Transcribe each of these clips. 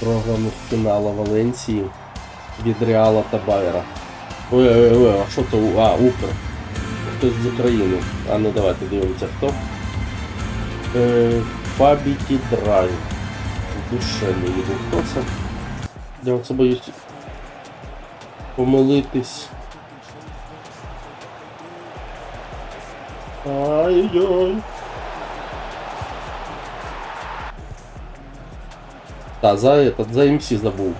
програмних фінала Валенції від Реала та Байера. Ой, ой, ой, а що це? А, Укр. Хтось з України. А ну давайте дивимося хто. Е, Фабіки Драйв. Душе не їду. Хто це? Я оце боюсь помилитись. Ай-яй. Та, за этот, за МС забув.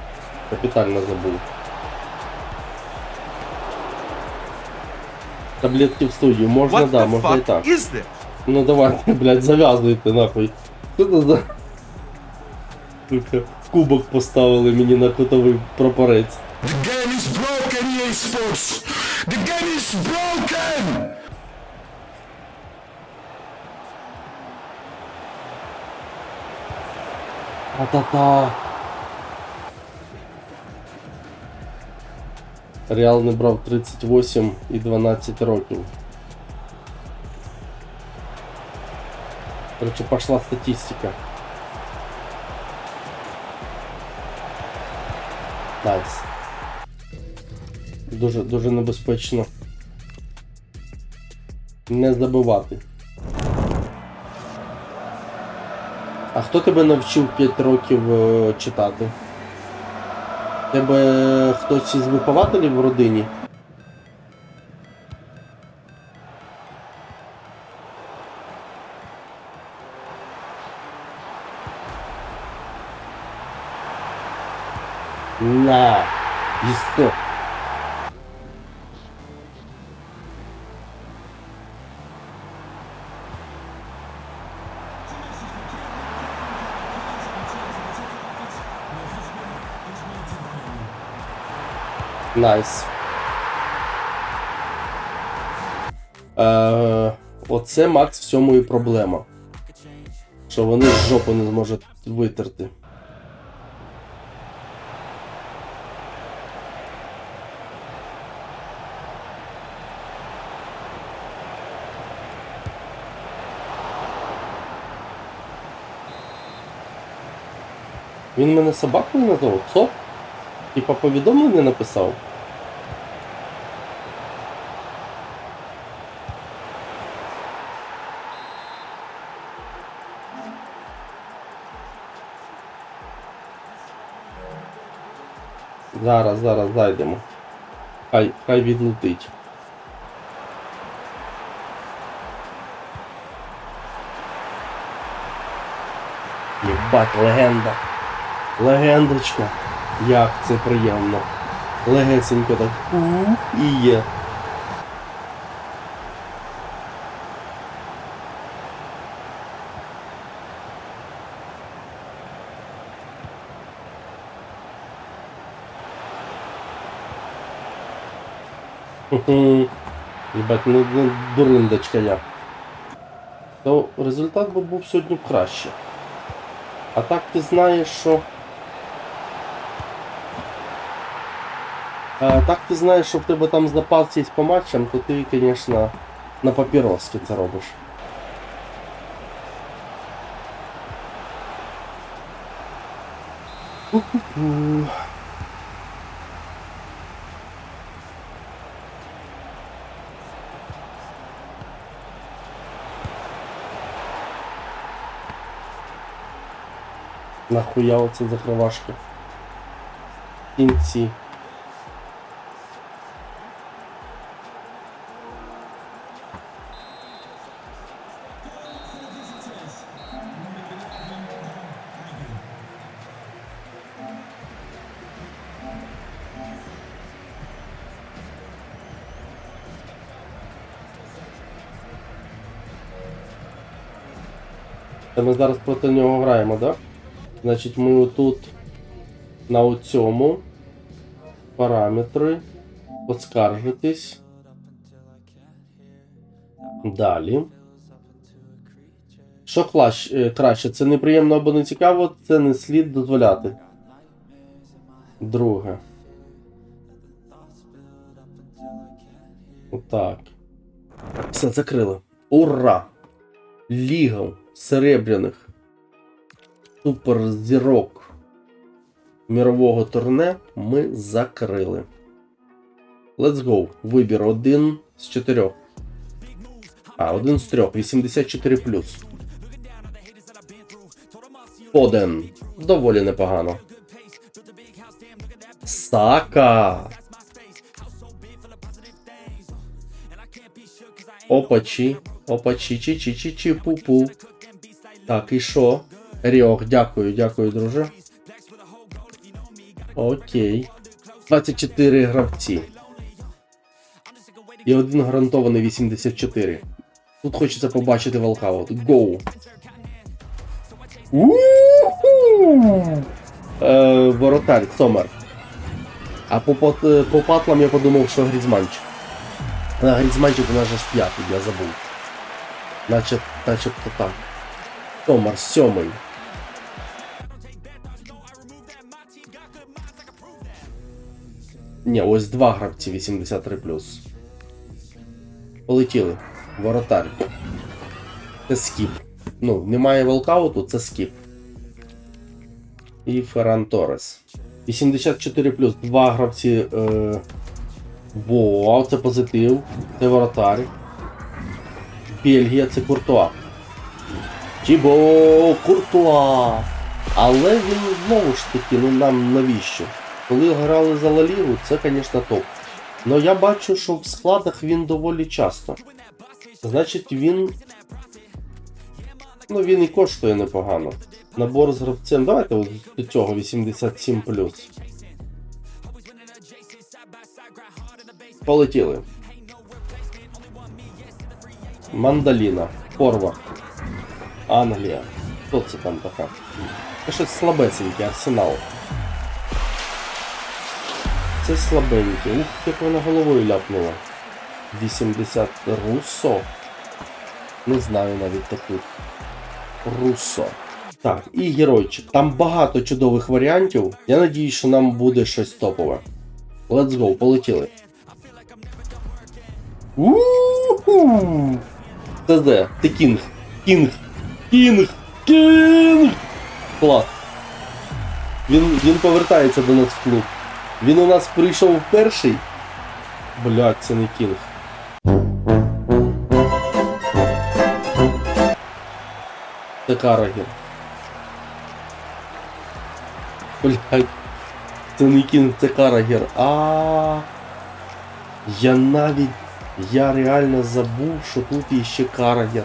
Капітально забув. Таблетки в студію, можна, What да, the можна і fuck так. is this? Ну давайте, блядь, зав'язуйте нахуй. Що це за. Сука, Кубок поставили мені на кутовий прапорець. The game is broken, EA Sports! The game is broken! Та-та-та. Реал не брав 38 і 12 років. Короче, пошла статистика. Найс. Дуже, дуже небезпечно. Не забивати. А хто тебе навчив 5 років е, читати? Тебе хтось із вихователів в родині? На, їсти. Найс. Е, оце Макс в цьому і проблема. Що вони жопу не зможуть витерти. Він мене собакою назвав? Хто? Типа повідомлення написав? Зараз, зараз зайдемо. Хай, хай відлетить. Єбать, легенда. Легендочка. Як це приємно. Легесенько так. І є. Єбать, ну, ну дуриндочка я. То результат би був сьогодні краще. А так ти знаєш, що. Так ти знаєш, що в тебе там запас є по матчам, то ти, звісно, на папіроски це робиш. Нахуя оце закривашки? Кінці. Це ми зараз проти нього граємо, так? Значить, ми тут на цьому параметри поскаржитись. Далі. Що е, краще? Це неприємно або не цікаво, це не слід дозволяти. Друге. Отак. Все, закрили. Ура! Ліга серебряних суперзірок мірового турне ми закрили. Let's go. Вибір один з чотирьох. А, один з трьох. 84 плюс. Фоден. Доволі непогано. Сака. Опачі. Опачі, чі чі чі чі пу пу Так, і що? Ріох, дякую, дякую, друже. Окей. 24 гравці. І один гарантований 84. Тут хочеться побачити волкаут. Гоу. Е, Воротарь, Сомер. А по, пот- по патлам я подумав, що Грізманчик. А Грізманчик у нас же ж п'ятий, я забув. Наче, начебто так. Сомер, сьомий. Ні, ось два гравці 83 Полетіли. Воротар. Це скіп. Ну, немає волкауту, це скіп. І Ферран Торрес. 84 Два гравці. Е... Вау, це позитив. Це воротар. Бельгія це Куртуа. Тібо Куртуа. Але він знову ж таки, ну нам навіщо? Коли грали за Лалігу, це, звісно, топ. Но я бачу, що в складах він доволі часто. Значить, він. Ну, він і коштує непогано. Набор з гравцем. Давайте от до цього 87. Полетіли. Мандаліна. Форвард. Англія. Хто це там така? Це щось слабесенький арсенал. Це слабенький. Ух, як вона головою ляпнула. 80 Руссо. Не знаю навіть таку. Руссо. Так, і геройчик. Там багато чудових варіантів. Я надіюсь, що нам буде щось топове. Let's go, полетіли. У-ху! Це де? Ти кінг. Кінг. Кінг. Кінг. Клас. Він, він повертається до нас в клуб. Він у нас прийшов перший. Блядь, це не кінг. Це Карагір. Блядь. Це не кінг, це Карагір. А. Я навіть. Я реально забув, що тут іще Карагір.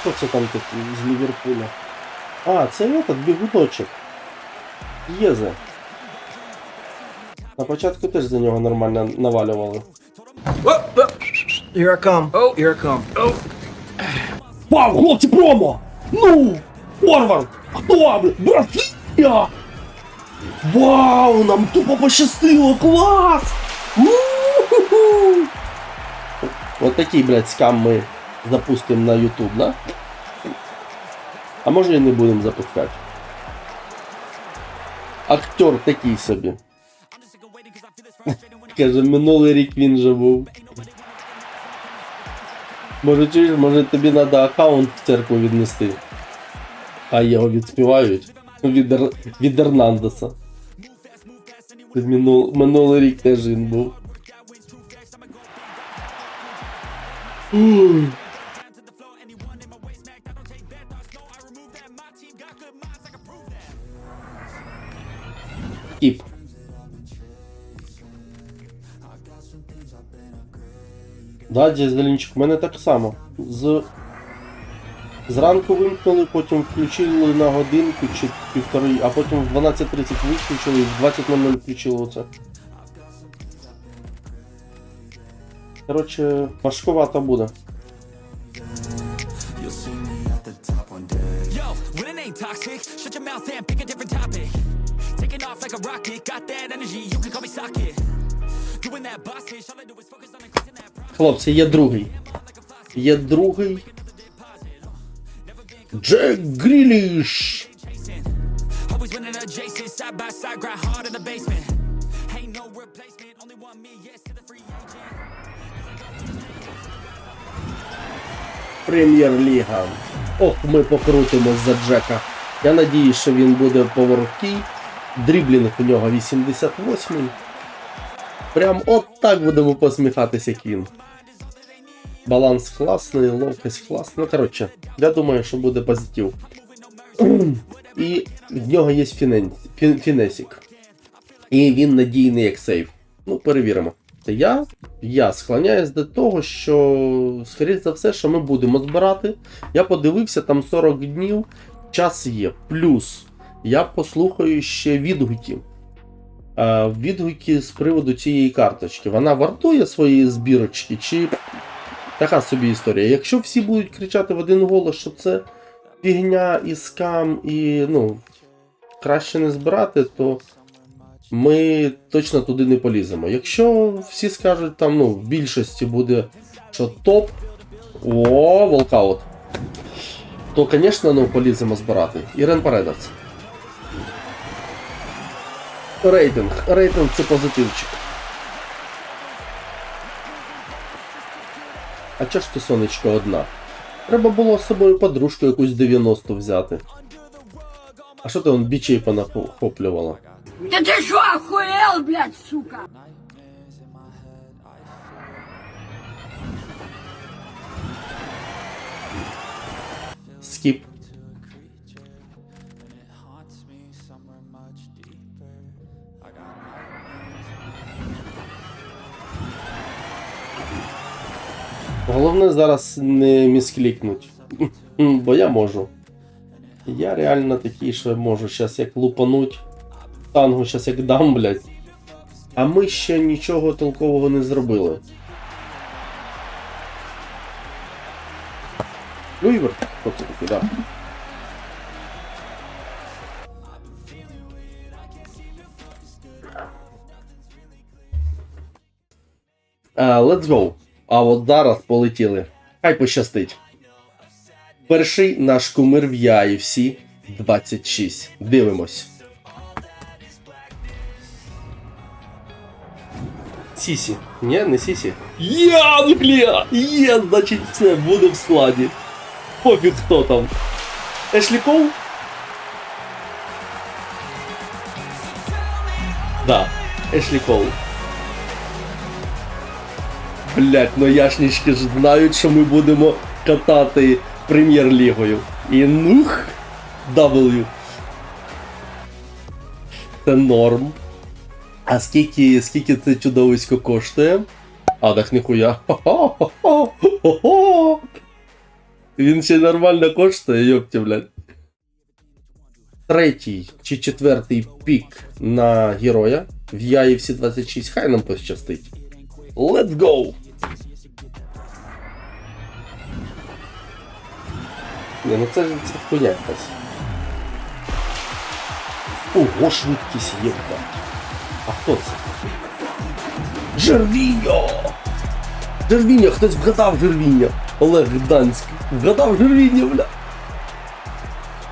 Хто це там такий з Ліверпуля? А, це этот бігудочок. Єзе. На початку теж за нього нормально навалювали. Here I come. Oh, here I come. Вау, хлопці, промо! Ну! Форвард! Хто, бля? Бразилія! Вау, нам тупо пощастило, клас! У-ху-ху! От такий, блядь, скам ми запустимо на YouTube, да? А може і не будемо запускати. Актер такий собі. Каже, минулий рік він же був. Може чуєш, може тобі треба аккаунт в церкву віднести. А його відспівають від, від Ернандеса. Минул... Минулий рік теж він був. М. Кіп. Да, Зеленчик, у мене так само. З... Зранку вимкнули, потім включили на годинку чи півтори, а потім в 12.30 виключили і в 20.00 включили оце. Коротше, важкувато буде. Yo, when it ain't toxic, shut your mouth and pick a different topic. Taking off like a rocket, got that energy, you can call me socket. Doing that boss bitch, all I do is focus on increasing that profit. Хлопці, є другий. Є другий. Джек Гріліш! Always winning adjacent, side by side, grind hard in the basement. Ain't no replacement, only one me, yes to the free agent. Прем'єр-ліга. Ох, ми покрутимось за Джека. Я надіюсь, що він буде повороткий. Дріблінг у нього 88. Прям от так будемо посміхатися, як він. Баланс класний, ловкость класна. Ну, коротше, я думаю, що буде позитив. І в нього є фінесік. І він надійний як сейф. Ну, перевіримо. Я, я склоняюсь до того, що, скоріш за все, що ми будемо збирати. Я подивився, там 40 днів, час є. Плюс я послухаю ще відгуки. Е, відгуки з приводу цієї карточки. Вона вартує своєї збірочки, чи така собі історія. Якщо всі будуть кричати в один голос, що це фігня і скам, і ну, краще не збирати, то ми точно туди не поліземо. Якщо всі скажуть, там, ну, в більшості буде, що топ. О, волкаут. То, звісно, ну, поліземо збирати. Ірен Паредовц. Рейтинг. Рейтинг це позитивчик. А чого ж ти сонечко одна? Треба було з собою подружку якусь 90 взяти. А що ти он бічей понахоплювала? Да ты что, охуел, блядь, сука? Скіп. Головне зараз не місклікнуть. Бо я можу. Я реально такий, що можу зараз як лупануть. Тангу зараз як дам, блядь. А ми ще нічого толкового не зробили. Люйвер? Хто це такий, да. А, let's go. А от зараз полетіли. Хай пощастить. Перший наш кумир в UFC 26. Дивимось. Сісі. Ні, не Сісі. Є, Англія! Є, значить, все буде в складі. Пофіг хто там. Ешлі Коул? Да, Ешлі Коул. Блять, ну яшнички ж знають, що ми будемо катати прем'єр-лігою. І нух W. Це норм. А скільки, скільки це чудовисько коштує? А, так ніхуя. Він ще нормально коштує, йопті, блядь. Третій чи четвертий пік на героя в UFC 26. Хай нам пощастить. Let's go! Не, ну це ж це хуйня якась. Ого, швидкість є, блядь. А хто це? Жервіньо! Жервіньо, хтось вгадав Жервіньо. Олег Гданський. Вгадав Жервіньо, бля.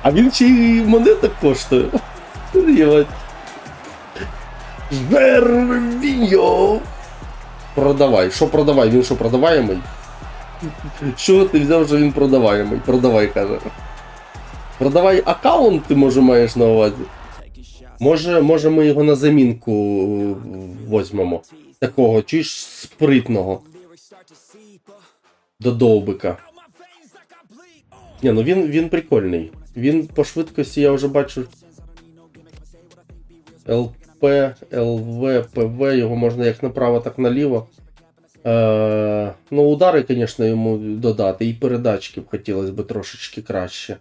А він ще й монеток коштує. Єбать. Жервіньо! Продавай. Що продавай? Він що продаваємий? Що ти взяв, що він продаваємий? Продавай, каже. Продавай аккаунт, ти може маєш на увазі. Може, може ми його на замінку возьмемо. Такого, чуєш, спритного. До довбика. Ні, ну він, він прикольний. Він по швидкості я вже бачу. ЛП, ЛВ, ПВ, його можна як направо, так наліво. Е, ну, удари, звісно, йому додати. І передачки б хотілося б трошечки краще.